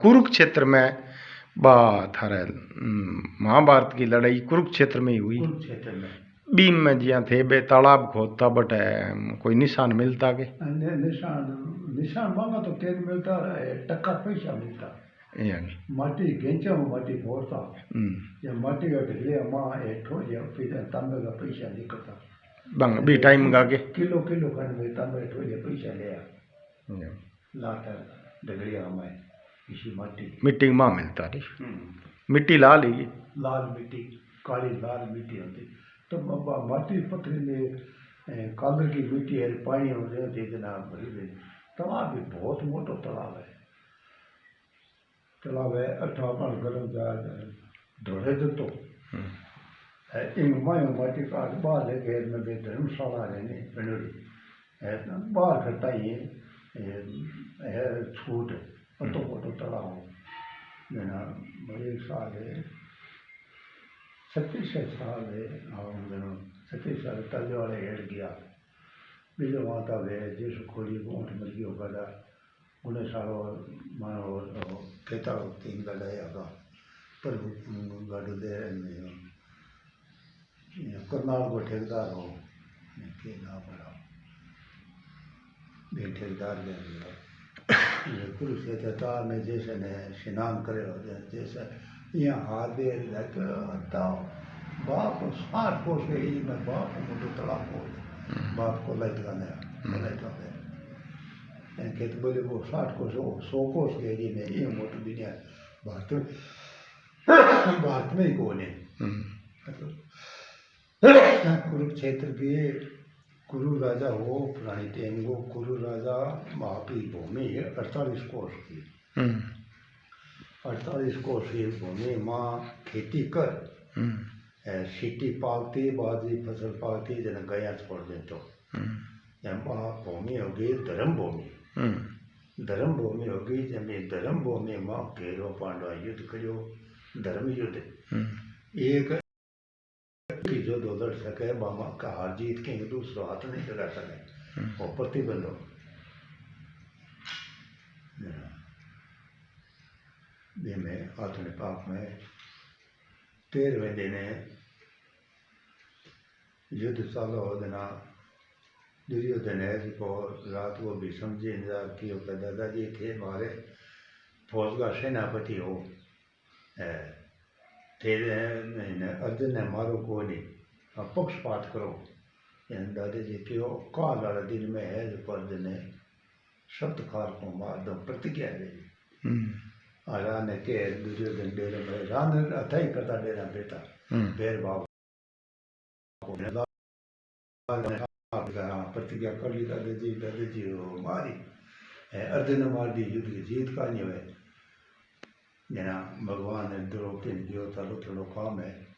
कुरुक्षेत्र में बात हरे हम्म, महाभारत की लड़ाई कुरुक्षेत्र में ही हुई। में। बीम में जिया थे बे तालाब खोदता बटे कोई निशान मिलता के? निशान निशान मांगा तो तेल मिलता है टक्का पैसा मिलता। यानी माटी गेंचा में माटी फोड़ता हम्म, या माटी का ढिले माँ हेठो या फिर तांबे का पैसा निकलता। बंग बी टाइम गा के? किलो किलो खंड में तांबे हेठो ये पैसा लिया। यानी, लाता डगड़िया माटी मिट्टी माँ मिलता रही मिट्टी लाल ही लाल मिट्टी काली लाल मिट्टी होती। तो माटी पथरीले ए, कालर की मिट्टी है पानी हो जाए तो इतना भरी हुई। तालाब भी बहुत मोटो तालाब है। तालाब है अठा पर गरम जा ढोड़े जतो हम्म, इन मायो माटी काट बाहर लेके में भी धर्मशाला रहने बनोड़ी है बाहर करता ही है है। हम्म। पत्तों को तो तड़ा हो। जो बड़े साल है। सत्तीस साल है। आवन सत्तीस साल तले वाले हेड़ गया। बीजो माता वे जिस खोली ऊँट मुर्गी होगा था। उन्हें साल सारो मानो खेता तीन का लाया था। पर गाड़ी दे रहे करनाल को ठेकेदार हो। के ना बड़ा। भी ठेकेदार ले लिया ये कुरुक्षेत्र तार ने जैसे ने स्नान करे हो जैसे यहाँ हाथ दे लग ताओ बाप साठ कोस के ही में बाप मोटो तालाब हो बाप को लाइट का नया लाइट का नया खेत बोले वो साठ कोस हो सौ कोस के ही में ये मोटो दुनिया भारत में भारत में ही कौन है? हम्म, कुरुक्षेत्र के कुरु राजा हो पुरानी टाइम को कुरु राजा महापी भूमि है अड़तालीस कोस की। हम्म, अड़तालीस कोस की भूमि माँ खेती कर। हम्म, सीटी पालती बाजरी फ़सल पालती जन गया छोड़ दे तो हम्म, या माँ भूमि होगी धर्म भूमि। धर्म भूमि होगी ज़मीन धर्म भूमि माँ घेरो पांडवा युद्ध करो धर्म युद्ध। एक जो दो लड़ सके बामा का हार जीत के दूसरा हाथ नहीं लगा सके। और प्रतिबंध हो में आधुनिक पाप में तेरहवें दिन युद्ध चालू हो देना दुर्योधन है जिसको रात को भी समझे इंतज़ार किया कि दादाजी थे हमारे फौज का सेनापति हो। ने अर्जुन ने मारो को नहीं अब पक्षपात करो यानी दादाजी क्यों काल वाला दिन में है जो अर्जुन ने शब्द काल को मार दो। प्रतिज्ञा है हम्म, आरा ने के दुर्योधन डेरे में रान अथाई करता डेरा बेटा। हम्म, बेर को ने लाल ने प्रतिज्ञा कर ली दादाजी दादाजी वो मारी। है, अर्जुन ने मार दी युद्ध की जीत का नहीं हुए। जना भगवान ने द्रौपदी दियो था थोड़ो काम है।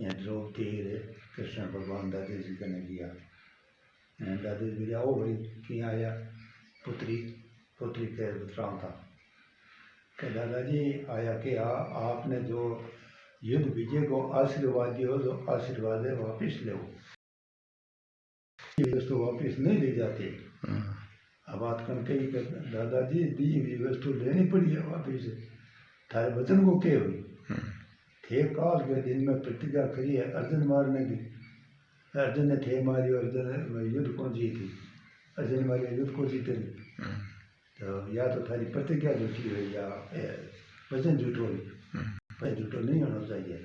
यहाँ द्रौपदी रे कृष्ण भगवान दादी जी ने किया हैं, दादी जी आओ भाई कि आया पुत्री पुत्री के विश्राम था कि दादाजी आया कि आ, आपने जो युद्ध विजय को आशीर्वाद दियो जो आशीर्वाद है वापिस ले वस्तु वापिस नहीं ली जाती। हम्म, अब बात कर कही कि दादाजी दी हुई वस्तु लेनी पड़ी है वापिस। थारे वचन को क्या हुई? हम्म, थे काल के दिन में प्रतिज्ञा करी है अर्जुन मारने की। अर्जुन ने थे मारी अर्जुन ने युद्ध को जीती। अर्जुन मारी युद्ध को जीते। हम्म, तो या तो थारी प्रतिज्ञा झूठी हुई या वचन झूठो पर झूठो नहीं होना चाहिए।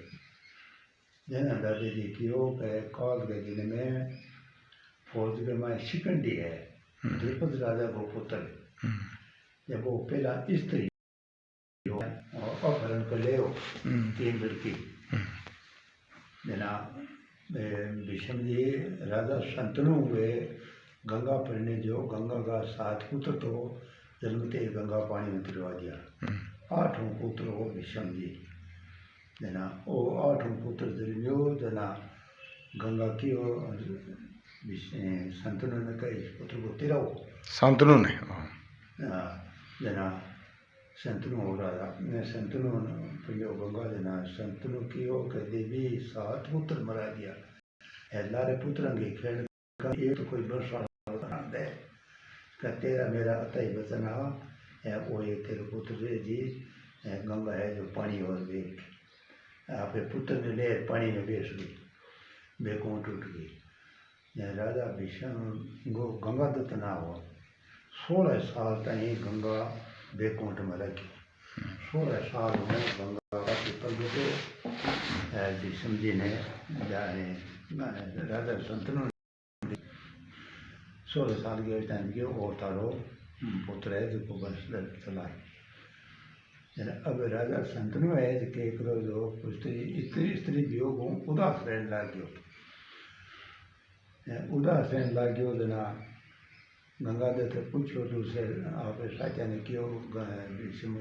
जना दादी जी की हो के काल के दिन में फौज के में शिकंडी है। द्रुपद राजा को पुत्र। हम्म, जब वो पहला स्त्री और हम्म, तीन लड़की जना ए, भीष्म जी राजा संतनु हुए गंगा पढ़ने जो गंगा का सात पुत्र तो जन्मते गंगा पानी में तिरवा दिया आठों पुत्र हो भीष्म जी जना वो आठों पुत्र जन्मियो जना गंगा की हो संतनु ने कही इस पुत्र को तिराओ शांतनु ने जना संतनु हो रहा ने संतनु प्रियो गंगा जना संतनु की हो के देवी सात पुत्र मरा दिया। है लारे पुत्र के खेल का एक तो कोई वर्षा दे। का तेरा मेरा अतई बचन आ है वो एक तेरे पुत्र है जी है गंगा है जो पानी और वेग आपके पुत्र ने ले पानी में बेच दी बेकों टूट गई। है राजा भीषण गो गंगा दत्त ना हुआ। सोलह साल ताईं गंगा बेकुंठ में रखी सोलह साल में गंगा का पिपल बेटे भीष्म जी ने राजा संतनु सोलह साल के टाइम के और तारो पुत्र है जो वंश चला अब राजा संतनु है जो के करो जो स्त्री स्त्री स्त्री वियोग हूँ, उदास रहने लग गयो उदास रहने लग गयो जना गंगाधर से पूछो तो उसे आप साचा ने क्यों भीष्म